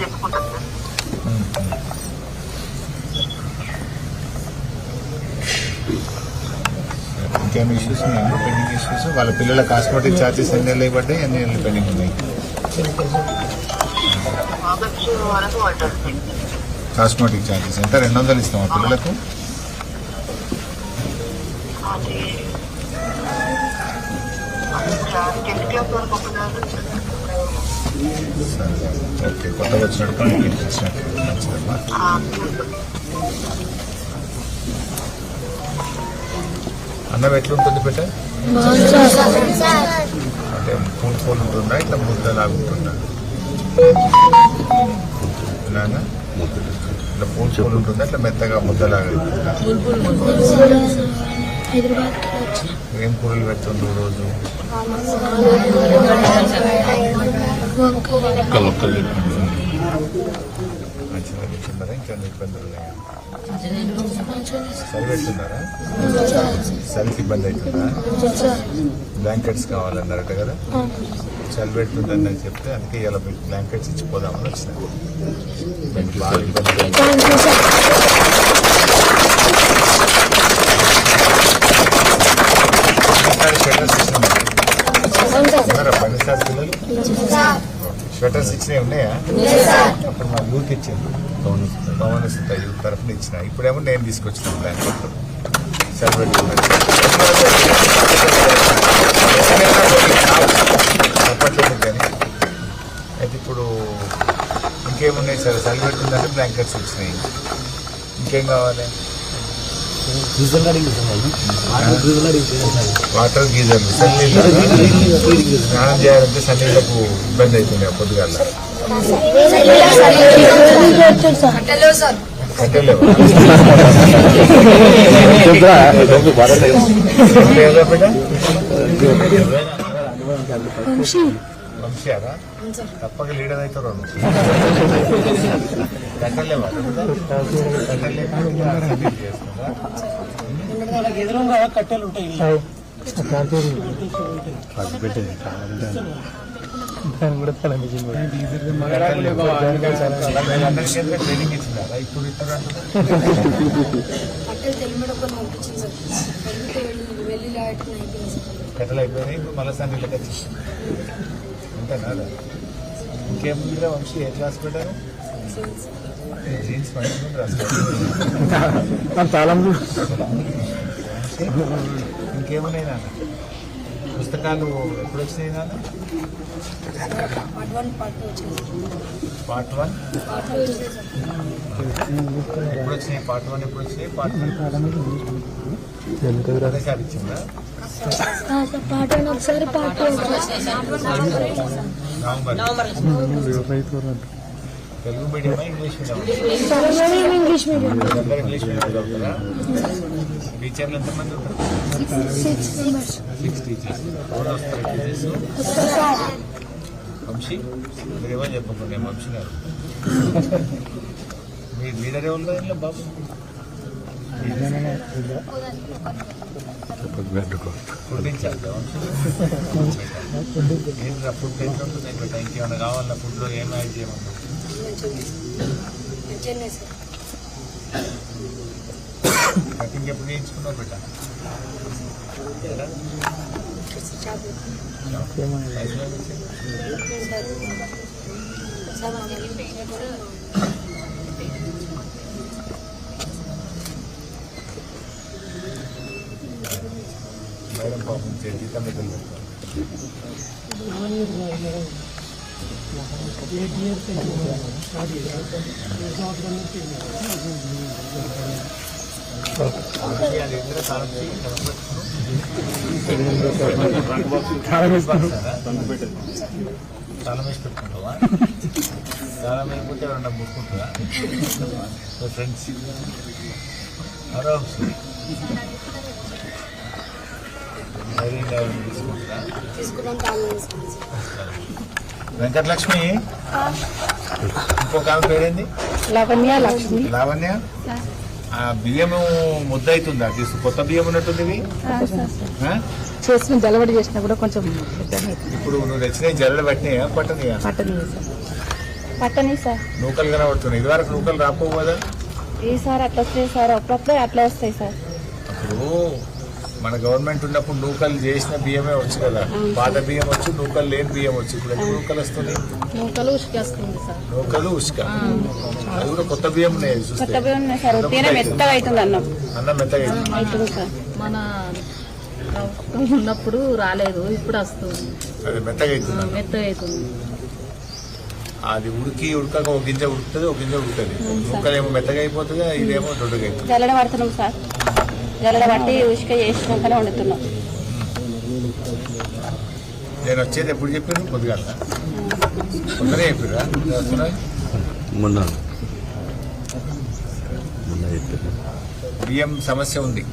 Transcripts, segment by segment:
చెప్పుకుంటాను సార్. ఇంకేమి ఇష్యూస్ ఉన్నాయా? పెండింగ్ ఇష్యూస్ వాళ్ళ పిల్లల కాస్మెటిక్ ఛార్జెస్ ఎన్ని నెలలు పడ్డాయి? ఎన్ని నెలలు పెండింగ్ ఉన్నాయి? కాస్మెటిక్ ఛార్జెస్ ఎంత? రెండు వందలు ఇస్తాం ఆ పిల్లలకు? అది టెన్త్ క్లాస్ వరకు ఒకసారి ఓకే కొత్తగా వచ్చినట్టు ఇంటికి వచ్చినట్టు మంచిదమ్మా అన్నం ఎట్లుంటుంది బిడ్డ అంటే పూల్ పూల్ ఉంటుందా ఇట్లా ముద్ద లాగుతుందా ఇలాగా ఇట్లా పూల్ పూల్ ఉంటుందా ఇట్లా మెత్తగా ముద్ద లాగుతుందా ఏం కూరలు పెడుతుండ్రు రోజు మంచిగా కూర్చున్నారా ఇంకేమైనా ఇబ్బందులు ఉన్నాయా ఇబ్బంది అవుతుందా బ్లాంకెట్స్ కావాలన్నారట కదా? చలి పెడుతుందని నేను చెప్తే అందుకే ఇలా బ్లాంకెట్స్ ఇచ్చిపోదామని వచ్చిన. బాగా ఇబ్బంది అవుతుంది. ఈసారి స్వెటర్స్ ఇచ్చినామా? ఉన్నారా పనిసారి పిల్లలు స్వెటర్స్ ఇచ్చినవి ఉన్నాయా? అప్పుడు మా యూత్ ఇచ్చింది పవన్ సుత యూత్ తరఫున ఇచ్చిన. ఇప్పుడేమో నేను తీసుకొచ్చిన బ్లాంకెట్ చెప్పట్లేదు కానీ అయితే ఇప్పుడు ఇంకేమున్నాయి సార్? సెలబ్రేట్ ఉందంటే బ్లాంకెట్స్ వచ్చినాయి. ఇంకేం కావాలి? వాటర్ గీజర్ సన్నీళ్ళు స్నానం చేయాలంటే సన్నీళ్ళకు ఇబ్బంది అవుతుంది పొద్దుగాల కట్టలేవా లేదా బిడ్డ? తప్పక లీడర్ అవుతారు ఎదురుగా కట్టెలు ఉంటాయి ట్రైనింగ్ ఇచ్చినారా ఇప్పుడు ఇస్తారు కట్టలు అయిపోయినాయి ఇప్పుడు మళ్ళీ అంతేనా? ఇంకేముందిరా వంశీ? ఏ క్లాస్ పెట్టారు? జీన్స్ మంచిగా రాసుకోవాలి తాళం ఇంకేమున్నాయి నాన్న? పుస్తకాలు ఎప్పుడు వచ్చినాయి నాన్న? Part one? Part part one ఎప్పుడు వచ్చినాయి పార్ట్ వన్? ఎప్పుడు వచ్చినాయి పార్ట్ వన్ ఒకసారి ఇచ్చిందా? పార్ట్ వన్ ఒకసారి part November. Telugu మీడియమా English medium English medium English medium టీచర్లు ఎంతమంది ఉంటారు? సిక్స్ మెంబర్స్ సిక్స్ టీచర్స్ ఎవరు వస్తారు టీచర్స్ వంశీ మీరేమో చెప్పకుండా నేను వంశీ గారు. మీ లీడర్ ఎవరు కదా ఇంట్లో బాబు? ఫుడ్ ఇచ్చారు ఏంట్రా ఫుడ్ ఎంత ఉంటుంది? ఇక్కడ ఇంకేమైనా కావాలా? ఫుడ్లో ఏం యాడ్ చేయమన్నా చెన్నై సార్. కటింగ్ ఎప్పుడు చేయించుకున్నావు బిడ్డ షాప్ సార్ మేడం పాపం జీతం దగ్గర పెట్టుకుంటావా తాళం వేయకపోతే ఎవరన్నా ముట్టుకుంటుందా ఫ్రెండ్స్ సార్ వెంకటలక్ష్మి ఇంకొక ఆమె పేరేంది? లవణ్య లక్ష్మి. లావణ్య? ఆ బియ్యం ముద్ద అవుతుందా తీసు కొత్త బియ్యం ఉన్నట్టుంది ఇవి? చేసిన జలవడి చేసినా కూడా కొంచెం. ఇప్పుడు నువ్వు తెచ్చినవి జల్లలు పట్టినాయా? పట్టనియా? పట్టని సార్. పట్టని సార్. నూకలు కనబడుతున్నాయి. ఇదివరకు నూకలు రాకపోవు కదా? ఈసారి అట్లా వస్తాయి సార్ అప్పుడప్పుడే అట్లా వస్తాయి సార్. మన గవర్నమెంట్ ఉన్నప్పుడు నూకలు చేసిన బియ్యమే వచ్చు కదా. పాత బియ్యం వచ్చు నూకలు లేని బియ్యం వచ్చు. ఇప్పుడు ఎన్ని నూకలు వస్తున్నాయి? నూకలు ఉసుకేస్తుంది సార్. నూకలు ఉసుక అది కూడా కొత్త బియ్యం ఉత్తీనే మెత్తగా అవుతుంది అన్నం. అన్నం మెత్తగా అయింది. అవుతుంది సార్. మన ఉన్నప్పుడు రాలేదు ఇప్పుడు వస్తుంది. అది మెత్తగా అవుతుంది. మెత్తగా అవుతుంది అది ఉడికి ఉడకక ఒక గింజ ఉడుకుతుంది ఒక గింజ ఉడుకుతుంది నూకలేమో మెత్తగా అయిపోతుంది ఇదేమో దొడ్డుగా అవుతుంది సార్. చేసినాకనే వండుతున్నాం. నేను వచ్చేది ఎప్పుడు చెప్పాను కొద్దిగా కొత్తనే చెప్పిరా? మొన్న బియ్యం సమస్య ఉంది.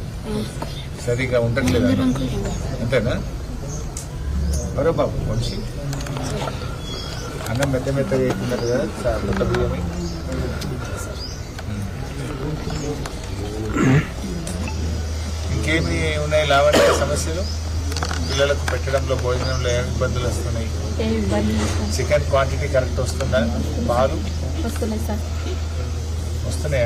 సరిగా ఉండట్లేదు. అంతేనా? మరో బాబు వంశీ అన్నం మెత్త మెత్తగా అవుతున్నట్టు కదా సా- కొత్త బియ్యమే. ఇంకేమి ఉన్నాయి లావణ్య సమస్యలు? పిల్లలకు పెట్టడంలో భోజనంలో ఏమి ఇబ్బందులు వస్తున్నాయి? చికెన్ క్వాంటిటీ కరెక్ట్ వస్తుందా? పాలు? వస్తున్నాయి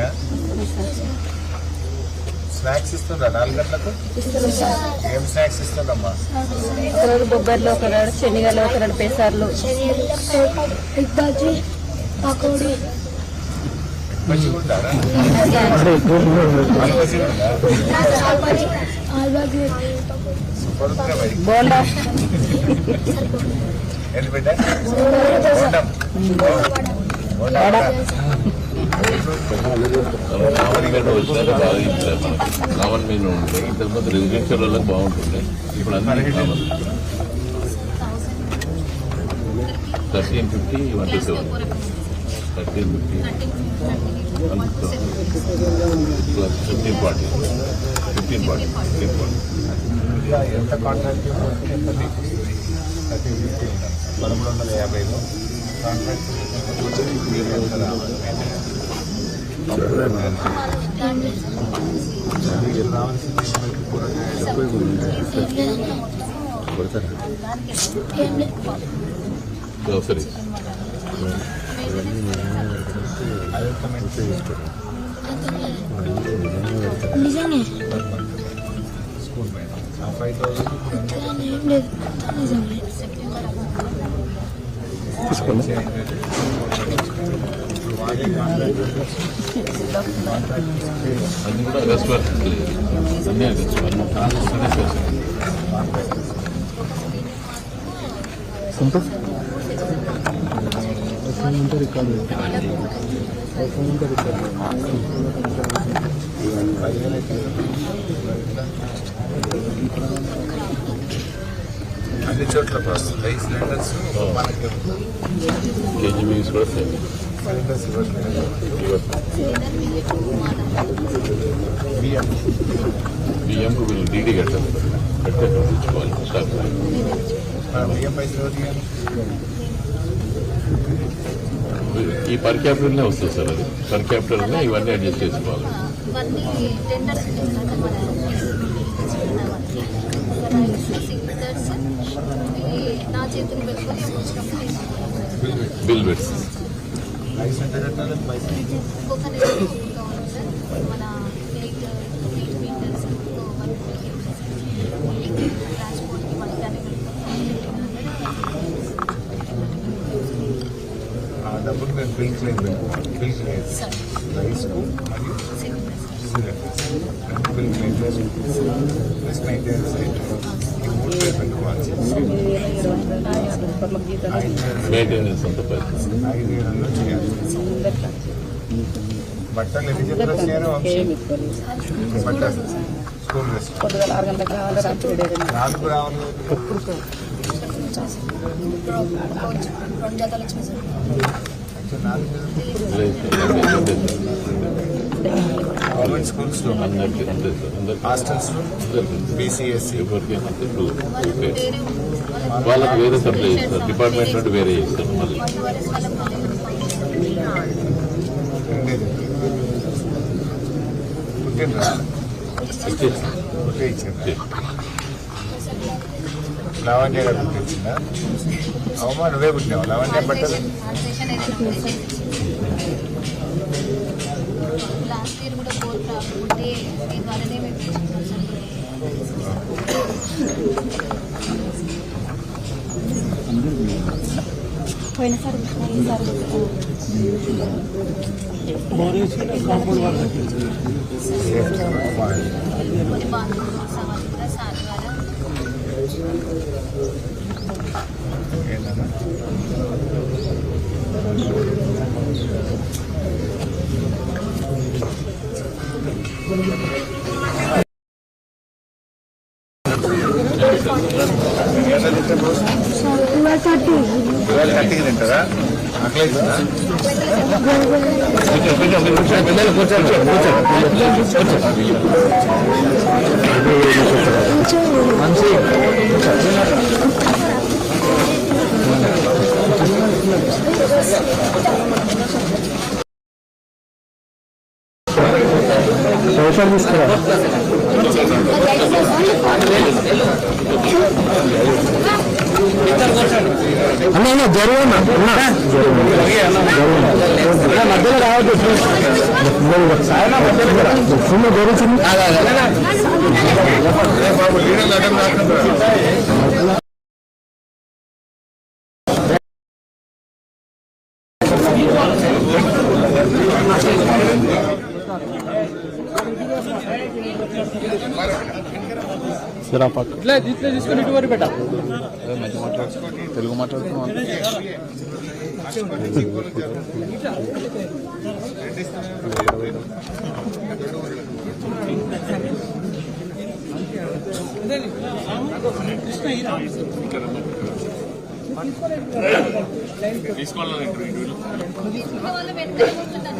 స్నాక్స్ ఇస్తుందా నాలుగు గంటలకు? ఏం స్నాక్స్ ఇస్తుందమ్మా? ఒకరోజు బొబ్బర్లు ఒకరోజు శనిగలు పెసర్లు. పకోడీ మంచిగా ఉంటారా పాలు మంచిగా ఉందా? ఆల్బాజీ సూపర్ ఉందిరా మరి బోండా బిడ్డ మీద ఉంటాయి బాగా ముందు రెసిడెన్షియల్ వాళ్ళకి బాగుంటుంది. ఇప్పుడు అందరికీ common thirteen fifty one two seven thirteen fifty plus fifteen forty fifteen forty fifteen forty ఇక ఎంత కాంట్రాక్ట్ ఎంత తీసుకొస్తుంది థర్టీ ఫిఫ్టీ పదమూడు వందల యాభైలో కాంట్రాక్ట్ ఎంత రావాలి మీకు రావాల్సింది మనకి కూరగాయలు కొడతారా గ్రోసరీ అదొక మంచి నిజమే స్కూల్ పైన ఆ ఫైవ్ థౌసండ్ ఏం లేదు నిజమే ఇప్పుడు వాడే కాంట్రాక్ట్ అన్ని చోట్ల వస్తున్నాయి సిలిండర్స్. కేజీ మీల్స్ కూడా సిలిండర్స్ బియ్యం బియ్యంకు వీళ్ళు డీడీ కట్టాలి. కట్టే తెచ్చుకోవాలి బియ్యం పైసలు? ఈ పర్ క్యాపిటల్నే వస్తుంది సార్ అది. పర్ క్యాపిటల్నే ఇవన్నీ అడ్జస్ట్ చేసుకోవాలి. ఇవన్నీ టెండర్స్ మన సిగ్నేచర్స్ ఇవి నా చేతులు పెట్టుకొని వచ్చినప్పుడు బిల్ పెట్టి రైస్ ఎంత కట్టాలి పైసలు ఒక్కొక్క నెల కావాలి సార్ మన ఎయిట్ ఎయిట్ మీటర్స్ వన్ ట్రాన్స్పోర్ట్కి మన ఆ డబ్బులు మేము క్లెయిమ్ సార్. రైస్కు మరియు చేసుకుంటాం. ప్లస్ మెయింటెనెన్స్ ఈ మూడు పేరు పెట్టుకోవాలి. ఐదు మెయింటెనెన్స్ వేలలో చేయాలి. బట్టలు ఎన్ని వంశీ బట్టలు. స్కూల్. నాలుగు రావాలి. రెండు జతలు వచ్చినాయి సార్ గవర్నమెంట్ బీసీఎస్సీ వాళ్ళు వేరే ఉంటుంది సార్ వాళ్ళకి వేరే సప్లై చేస్తారు డిపార్ట్మెంట్ నుండి వేరే చేస్తారు మళ్ళీ పుట్టినరా ఇచ్చారా. లావణ్య గారు పుట్టించిందా అవమా నువ్వే పుట్టినావు? లావణ్య బట్టలు లాస్ట్ ఇయర్ కూడా బోర్ ప్రాబ్లం సార్ కాంపౌండ్ వాళ్ళు కొన్ని బాత్రూమ్ తింటారా? తీసుకురా సార్ ద్వారా ఏంటన్నా ఇవాళ థర్టీకి తింటారా ఆకలి ఇట్లా ఇట్లా తీసుకొని ఇటు వరకు పెట్టా. తెలుగు మాట్లాడుతున్నాం పోతున్నారు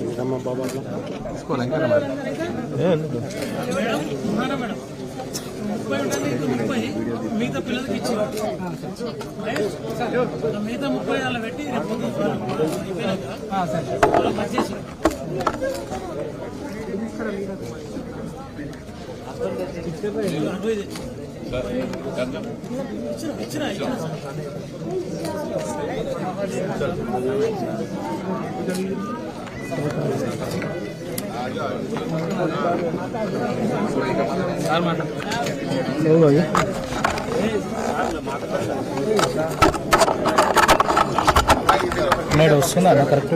కొంచెం బాబా తీసుకోవాలి ఇంకా మరి మిగతా పిల్లలకి ఇచ్చి మిగతా ముప్పై అలా పెట్టి రేపు పొద్దున్న అయిపోయినాక వాళ్ళకి కరెక్ట్